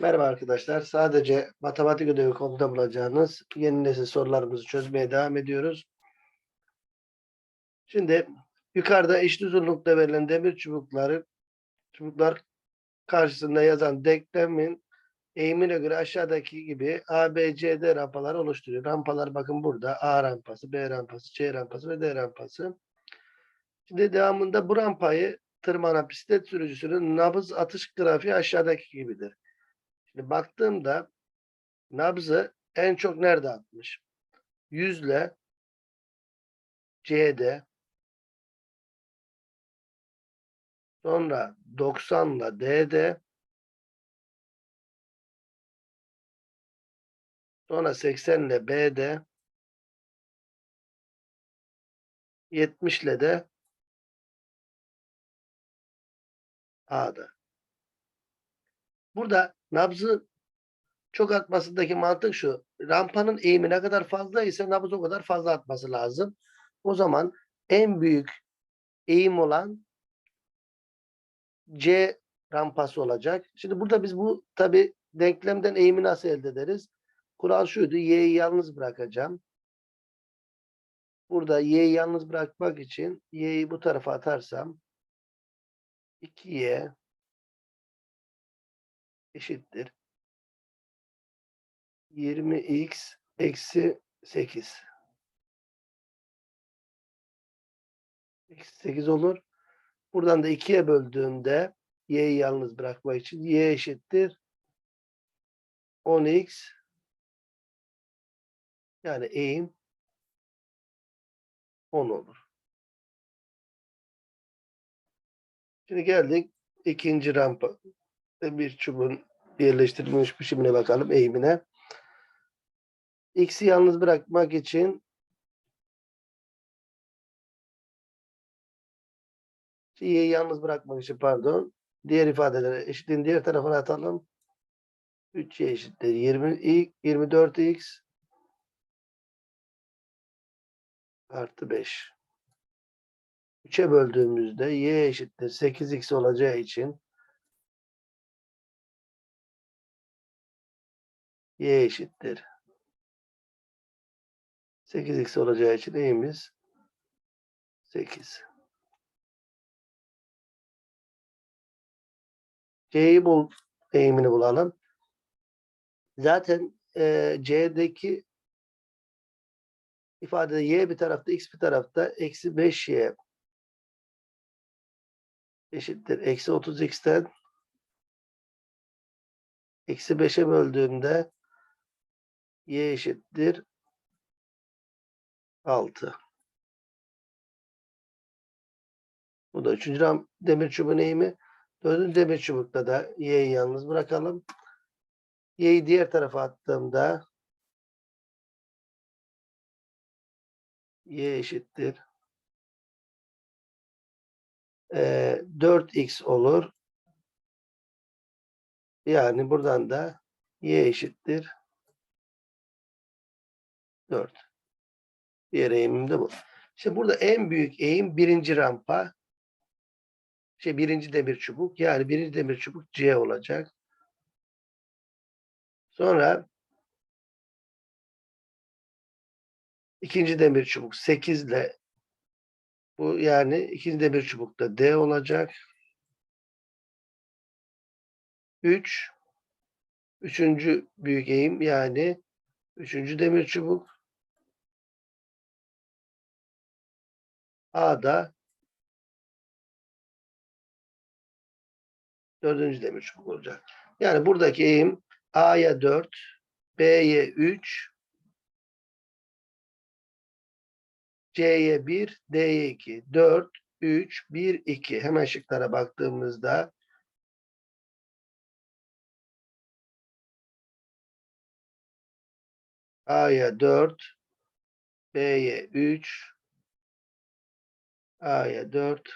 Merhaba arkadaşlar. Sadece matematik ödevi konuda bulacağınız yeni nesil sorularımızı çözmeye devam ediyoruz. Şimdi yukarıda eşit uzunlukta verilen demir çubukları çubuklar karşısında yazan denklemin eğimine göre aşağıdaki gibi A, B, rampaları oluşturuyor. Rampalar bakın burada. A rampası, B rampası, C rampası ve D rampası. Şimdi devamında bu rampayı tırmanan bisiklet sürücüsünün nabız atış grafiği aşağıdaki gibidir. Şimdi baktığımda nabzı en çok nerede atmış? 100 ile C'de sonra 90 ile D'de sonra 80 ile B'de 70 ile de A'da. Burada nabzı çok atmasındaki mantık şu. Rampanın eğimi ne kadar fazla ise nabız o kadar fazla atması lazım. O zaman en büyük eğim olan C rampası olacak. Şimdi burada biz bu tabi denklemden eğimi nasıl elde ederiz? Kural şuydu. Y'yi yalnız bırakacağım. Burada Y'yi yalnız bırakmak için Y'yi bu tarafa atarsam 2Y eşittir. 20x eksi 8. Eksi 8 olur. Buradan da 2'ye böldüğümde y'yi yalnız bırakmak için y eşittir 10x yani eğim 10 olur. Şimdi geldik ikinci rampa bir çubuğun yerleştirilmiş biçimine bakalım eğimine. X'i yalnız bırakmak için y'yi yalnız bırakmak için pardon. Diğer ifadeleri eşitliğin diğer tarafına atalım. 3y eşittir 20 24x artı 5. 3'e böldüğümüzde y eşittir 8x olacağı için y eşittir 8x olacağı için eğimiz 8. C'yi bul, eğimini bulalım. Zaten e, C'deki ifadede y bir tarafta, x bir tarafta eksi 5y eşittir. Eksi 30x'ten eksi 5'e böldüğümde y eşittir 6. Bu da üçüncü ram demir çubuğun eğimi. Dördüncü demir çubukta da y'yi yalnız bırakalım. Y'yi diğer tarafa attığımda y eşittir e, 4x olur. Yani buradan da y eşittir 4. Diğer eğimim de bu. İşte burada en büyük eğim birinci rampa. Şey birinci demir çubuk. Yani birinci demir çubuk C olacak. Sonra ikinci demir çubuk 8 ile bu yani ikinci demir çubukta D olacak. 3 üçüncü büyük eğim yani üçüncü demir çubuk A'da dördüncü demir çubuk olacak. Yani buradaki eğim A'ya 4, B'ye 3, C'ye 1, D'ye 2. 4, 3, 1, 2. Hemen şıklara baktığımızda A'ya 4, B'ye 3, A'ya 4,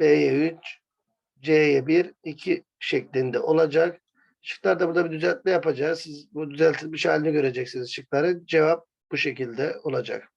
B'ye 3, C'ye 1, 2 şeklinde olacak. Şıklarda burada bir düzeltme yapacağız. Siz bu düzeltilmiş halini göreceksiniz şıkları. Cevap bu şekilde olacak.